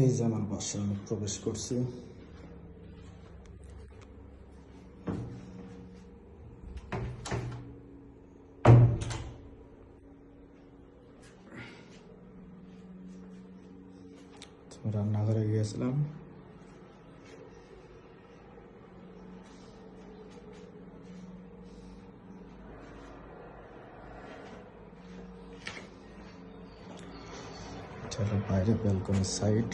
এই যে আমার বাসায় আমি প্রবেশ করছি। রান্নাঘরে গিয়েছিলাম। এটা হলো বাইরে ব্যালকনি সাইড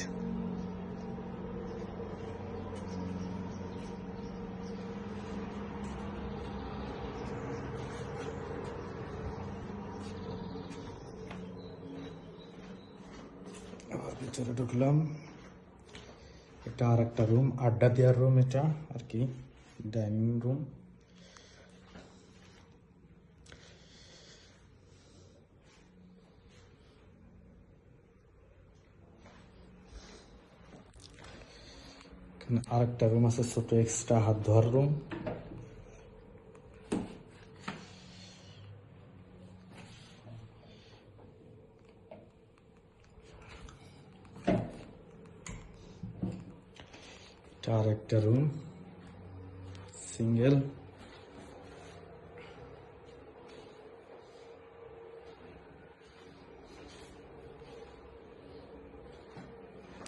আবার ভিতরে ঢুকলাম এটা আর একটা রুম আড্ডা দেওয়ার রুম এটা আর কি ডাইনিং রুম আরেকটা রুম আছে, ছোট এক্সট্রা হাত ধোয়ার রুম এটা আরেকটা রুম সিঙ্গেল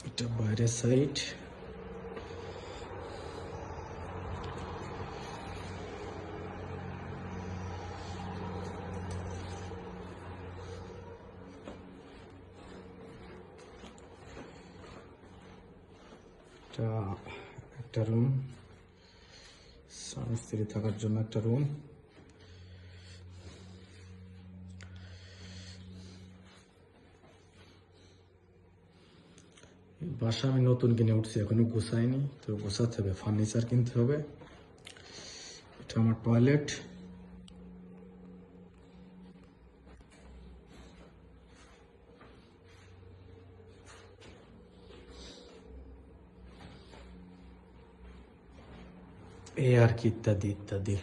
এটা বাইরের সাইড এটা একটা রুম স্বামী স্ত্রী থাকার জন্য একটা রুম বাসা আমি নতুন কিনে উঠছি, এখনও গুছাইনি, তো গোছাতে হবে, ফার্নিচার কিনতে হবে। এটা আমার টয়লেট এই আর কি ইত্যাদি ইত্যাদি